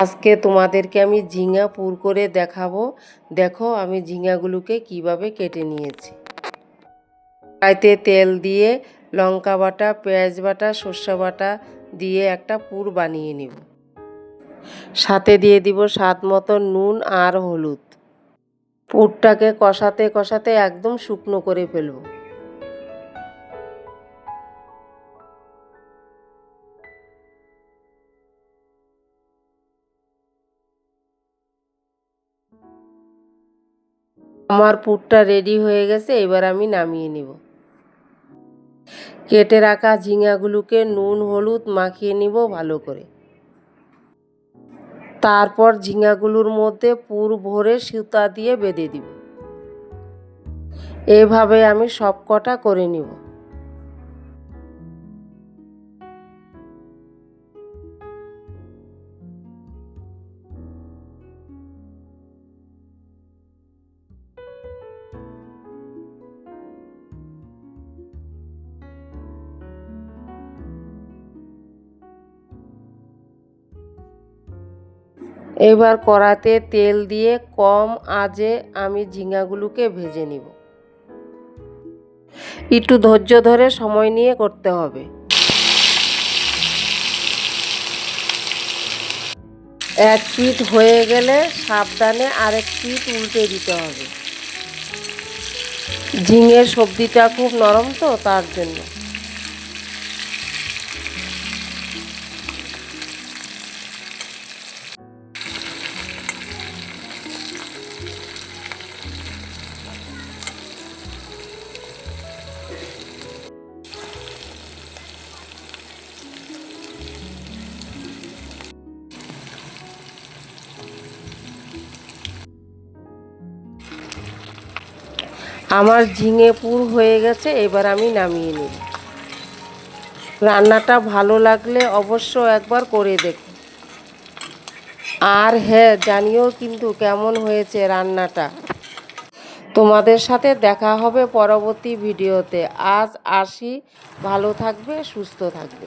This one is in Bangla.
আজকে তোমাদেরকে আমি ঝিঙা পুর করে দেখাবো। দেখো আমি ঝিঙাগুলোকে কীভাবে কেটে নিয়েছি। কড়াইতে তেল দিয়ে লঙ্কা বাটা, পেঁয়াজ বাটা, সর্ষে বাটা দিয়ে একটা পুর বানিয়ে নিব। সাথে দিয়ে দিব স্বাদ মতো নুন আর হলুদ। পুরটাকে কষাতে কষাতে একদম শুকনো করে ফেলব। আমার পুরটা রেডি হয়ে গেছে, এবার আমি নামিয়ে নেব। কেটে রাখা ঝিঙাগুলোকে নুন, হলুদ মাখিয়ে নিব ভালো করে। তারপর ঝিঙাগুলোর মধ্যে পুর ভরে সুতা দিয়ে বেঁধে দিব। এভাবে আমি সব কটা করে নিব। এবার কড়াতে তেল দিয়ে কম আজে আমি ঝিঙাগুলোকে ভেজে নিব। একটু ধৈর্য ধরে সময় নিয়ে করতে হবে। এক পিঠ হয়ে গেলে সাবধানে আরেক পিঠ উল্টে দিতে হবে। ঝিঙের সবজিটা খুব নরম তো, তার জন্য। আমার ঝিঙে পুর হয়ে গেছে, এবার আমি নামিয়ে নিব। রান্নাটা ভালো লাগলে অবশ্য একবার করে দেখো। আর হ্যাঁ জানিও কিন্তু কেমন হয়েছে রান্নাটা। তোমাদের সাথে দেখা হবে পরবর্তী ভিডিওতে। আজ আসি, ভালো থাকবে, সুস্থ থাকবে।